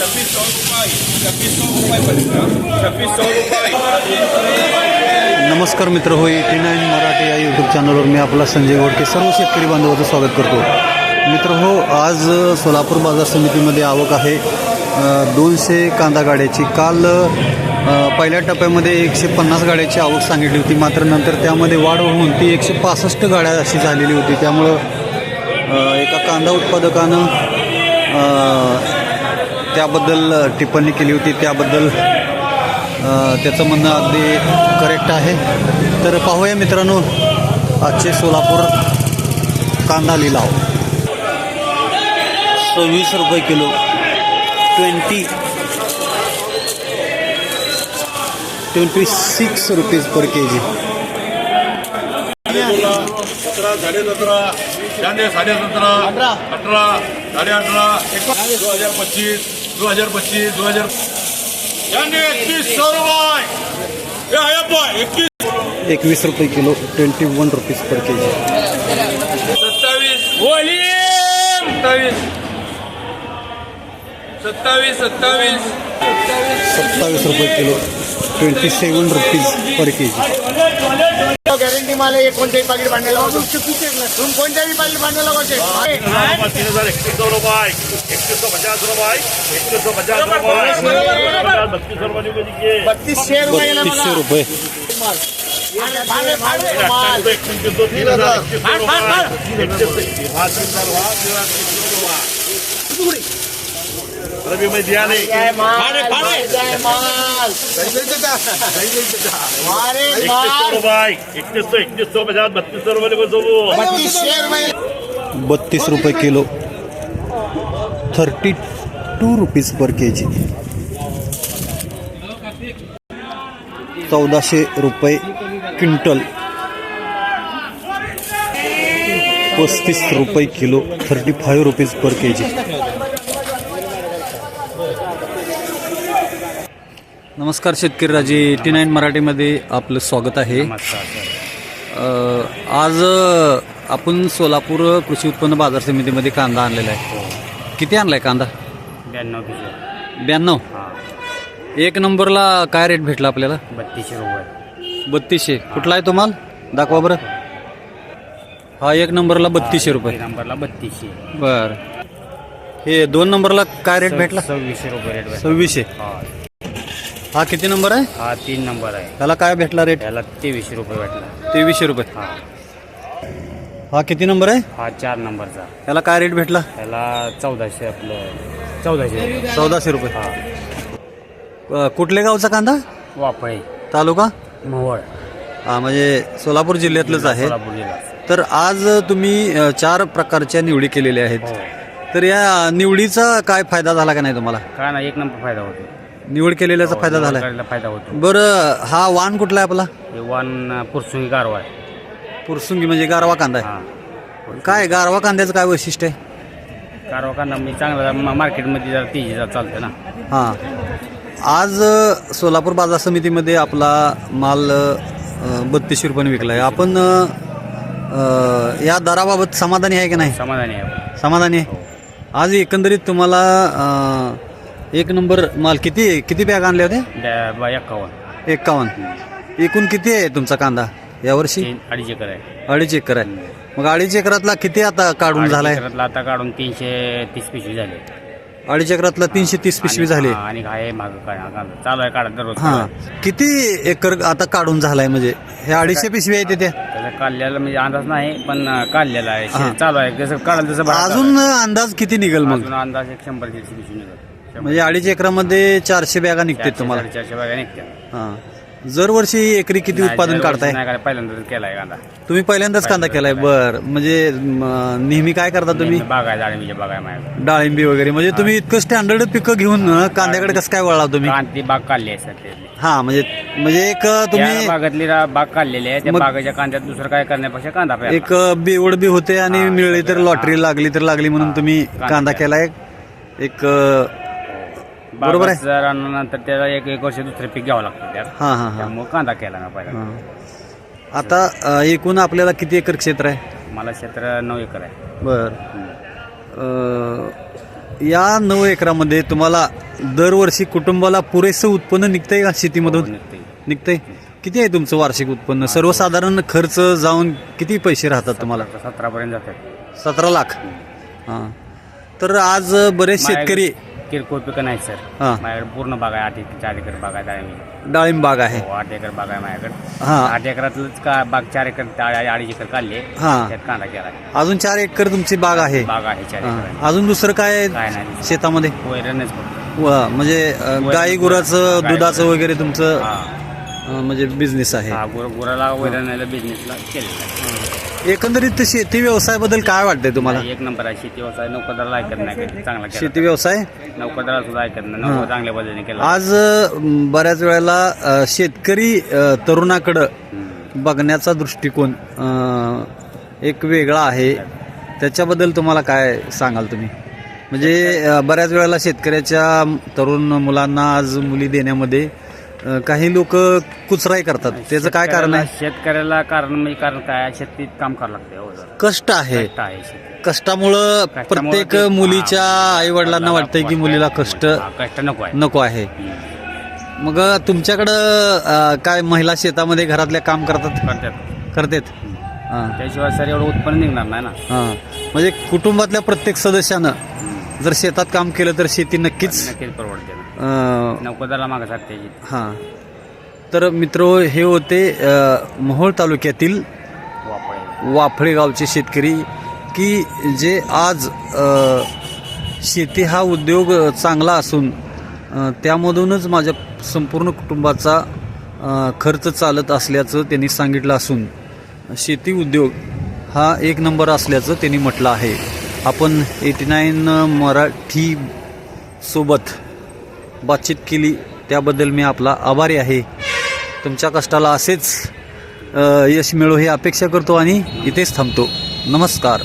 छब्बीस सौ रुपये छब्बीस सौ रुपये पड़ेगा छब्बीस सौ रुपये नमस्कार मित्र हो एटी नाईन मराठी या यूट्यूब चॅनलवर मी आपला संजय गोडके. सर्व शेतकरी बांधवाचं स्वागत करतो. मित्र हो आज सोलापूर बाजार समितीमध्ये आवक आहे. दोनशे कांदा गाड्याची. काल पहिल्या टप्प्यामध्ये एकशे पन्नास गाड्याची आवक सांगितली होती. मात्र नंतर त्यामध्ये वाढ होऊन ती एकशे पासष्ट गाड्या अशी झालेली होती. त्यामुळं एका कांदा उत्पादकानं त्याबद्दल टिप्पणी केली होती त्याबद्दल त्याचं म्हणणं अगदी करेक्ट आहे. तर पाहूया मित्रांनो आजचे सोलापूर कांदा लिलाव सव्वीस रुपये kilo. Twenty. Twenty six rupees per K G सतरा साडे सतरा साडे सतरा अठरा साडे अठरा दो हजार पच्चीस. दो हजार पच्चीस दो हजार सौ रुपये एकवीस रुपये kilo twenty one rupees per K G सत्तावीस. वॉल्यूम सत्तावीस. सत्तावीस सत्तावीस. सत्तावीस रुपये kilo twenty seven rupees per K G guarantee मला एक कोणत्याही पाकिट भांडायला तुम्ही कोणत्याही पाकिट भांडायला बघते तीन हजार एकतीस सौ रुपये एकतीस सौ पचास रुपये एकतीस सौ पचास रुपये बत्तीसशे रुपये बत्तीसशे रुपये तीन हजार एकतीस सौ रुपये. एकतीस हाँ तीन हजार हुआ तीन हजार तीस सौ हुआ रवि में सौ सौ पचास बत्तीस सौ रुपये बत्तीस kilo. Thirty two rupees per K G चौदाशे रुपये क्विंटल। पस्तीस रुपये kilo thirty five rupees per K G नमस्कार शेतकरी राजे. एटी नाईन मराठीमध्ये आपलं स्वागत आहे. अ, आज अ, आपण सोलापूर कृषी उत्पन्न बाजार समितीमध्ये कांदा आणलेला आहे. किती आणलाय कांदा? ब्याण्णव किलो. ब्याण्णव? हा. एक नंबरला काय रेट भेटला आपल्याला? बत्तीसशे रुपये. बत्तीसशे. कुठला आहे तुम्हाला दाखवा बरं. हा एक नंबरला बत्तीसशे रुपये. नंबरला बत्तीसशे. बर. हे दोन नंबरला काय रेट भेटला? सव्वीसशे रुपये रेट भेटला. सव्वीसशे. हा. हा किती नंबर आहे? हा तीन नंबर आहे. त्याला काय भेटला रेट त्याला तेवीसशे रुपये भेटला. तेवीसशे रुपये. हा. हा किती नंबर आहे? हा चार नंबरचा. त्याला काय रेट भेटला? त्याला चौदाशे आपलं चौदाशे चौदाशे रुपये. हा. अ, कुठल्या गावचा कांदा? वाफळे. तालुका? मोहोळ. हा म्हणजे सोलापूर जिल्ह्यातलंच आहे. सोलापूर जिल्हा तर आज तुम्ही अ, चार प्रकारच्या निवडी केलेल्या आहेत. हो. तर या निवडीचा काय फायदा झाला का नाही तुम्हाला? काय ना एक नंबर फायदा होतो. निवड केलेल्याचा फायदा झाला फायदा होतो. बरं हा वाण कुठला आहे आपला? हे वन पुरसुंगी गारवा आहे. पुरसुंगी म्हणजे गारवा कांदा हा आहे काय गारवा कांद्याचं काय वैशिष्ट्य आहे? गारवा कांदा मी चांगला मा- मार्केटमध्ये जरा तेजी चालतं ना. हां. आज अ, सोलापूर बाजार समितीमध्ये आपला माल बत्तीसशे रुपयाने विकला आहे आपण अ, अ, या दराबाबत समाधानी आहे की नाही? समाधानी आहे. समाधानी आहे? आज एकंदरीत तुम्हाला अ, एक नंबर माल किती किती बॅग होत्या? द्या- बा- एक्कावन्न एकावन्न. एकूण किती आहे तुमचा कांदा यावर्षी तीन अडीच एकर आहे. अडीच एकर आहे. मग अडीच एकरातला किती आता काढून अडीच झालाय? एकरातला आता काढून तीनशे तीस पिशवी झाले. अडीच एकरातला तीनशे तीस पिशवी आणि- झाली. हा, आणि आहे माग काय कांदा चालू आहे काढत दररोज हा. किती एकर आता काढून झालाय? म्हणजे हे अडीचशे पिशवी आहेत त्या त्याचा काढलेला म्हणजे अंदाज नाही पण काढलेला आहे. हा. शे- चालू आहे. जसं काढाल तसं बाहेर अजून अंदाज किती निघेल मग? आहे. अजून अंदाज एक शंभर दीडशे पिशवी शंभर- म्हणजे अडीच एकरामध्ये चारशे बॅगा निघतात चारशे- तुम्हाला? साडेचारशे बॅगा निघतात. हा. दरवर्षी एकरी किती उत्पादन काढताय? नाही पहिल्यांदाच केलाय कांदा. तुम्ही पहिल्यांदाच कांदा केलाय बर. म्हणजे म, नेहमी काय करता तुम्ही? बागाय डाळिंबीच्या बागाय डाळिंबी वगैरे. म्हणजे तुम्ही इतकं स्टँडर्ड पिकं घेऊन अ, कांद्याकडे कसं काय वळला तुम्ही? कांती बाग काढली आहे हा म्हणजे म्हणजे एक अ, त्या तुम्ही बागातली रा- बाग काढलेली आहे. त्या मग- बागाच्या कांद्यात दुसरं काय करण्यापेक्षा कांदा पेरला. एक अ, बेवड बी होते आणि मिळली तर लॉटरी लागली तर लागली म्हणून तुम्ही कांदा कांदा केलाय. एक अ, बरोबर आहे. आणल्यानंतर त्याला एक एक वर्ष दुसरे पीक घ्यावं लागतं त्यात. हा हा हा. त्यामुळे कांदा केला ना पहिला. हा. आता अ, एकूण आपल्याला किती एकर क्षेत्र आहे? मला क्षेत्र नऊ एकर आहे. बर. या नऊ एकरामध्ये तुम्हाला दरवर्षी कुटुंबाला पुरेसं उत्पन्न निघतंय का शेतीमधून? निघते निघतंय. किती आहे तुमचं वार्षिक उत्पन्न? सर्वसाधारण खर्च जाऊन किती पैसे राहतात तुम्हाला? सतरापर्यंत जातात. सतरा लाख? हां. तर आज बरेच शेतकरी किरकोळ पिकं नाही सर. हां. माझ्याकडे पूर्ण बाग आहे आठ एकर चार एकर बाग आहे डाळिंब डाळिंब बाग आहे. हो आठ एकर बाग आहे माझ्याकडे. हां. आठ एकरातलंच का बाग चार एकर डाळ- अडीच एकर काढले हां. त्यात कांदा केला. अजून चार एकर तुमची बाग आहे. बाग आहे चार हां. एकर अजून दुसरं काय काय नाही शेतामध्ये? वैरणच फक्त. व- म्हणजे अं, गाई गुराचं गाई- दुधाचं वगैरे तुमचं हा. अं, म्हणजे बिझनेस आहे. हा गुर गुराला वैरणाला बिझनेसला केलेला आहे. एकंदरीत शेती व्यवसायाबद्दल काय वाटतंय तुम्हाला? एक नंबर आहे. शेती व्यवसाय नौकदाराला ऐकत नाही काही चांगला केला शेती व्यवसाय? नौकदाराला सुद्धा ऐकत नाही. नौकर चांगल्या पद्धतीने केला. आज अं, बऱ्याच वेळेला अं, शेतकरी अं, तरुणाकडं हम्म. बघण्याचा दृष्टिकोन अं, एक वेगळा आहे. त्याच्याबद्दल तुम्हाला काय सांगाल तुम्ही? म्हणजे अं, बऱ्याच वेळेला शेतकऱ्याच्या तरुण मुलांना आज मुली देण्यामध्ये अं, काही लोक कुचराई करतात. त्याचं काय कारण आहे? शेतकऱ्याला कारण म्हणजे कारण काय आहे? शेतीत काम करावं लागतं हो. कष्ट आहे. कष्ट आहे शेतीत. कष्टामुळं कष्टामुळं प्रत्येक ते- मुलीच्या हा, आई वडिलांना वाटतंय की मुलीला कष्ट हा, कष्ट नको आहे. नको आहे. हम्म. मग तुमच्याकडं अं, काय महिला शेतामध्ये घरातल्या काम करतात? करतात. करतात. हां. त्याशिवाय सर एवढं उत्पन्न निघणार नाही ना. हां. म्हणजे कुटुंबातल्या प्रत्येक सदस्यानं जर शेतात काम केलं तर शेती नक्कीच नक्कीच परवडते. अं, नौकदाराला मागं हां. तर मित्र हे होते अं, मोहोळ तालुक्यातील वापळे वाफळे गावचे शेतकरी की जे आज अ, शेती हा उद्योग चांगला असून अ, त्यामधूनच माझ्या संपूर्ण कुटुंबाचा अ, खर्च चालत असल्याचं त्यांनी सांगितलं असून शेती उद्योग हा एक नंबर असल्याचं त्यांनी म्हटलं आहे. आपण एटी नाईन मराठी सोबत बातचीत केली. त्याबद्दल मी आपला आभारी आहे. तुमच्या कष्टाला असेच यश मिळो ही अपेक्षा करतो आणि इथेच थांबतो. नमस्कार.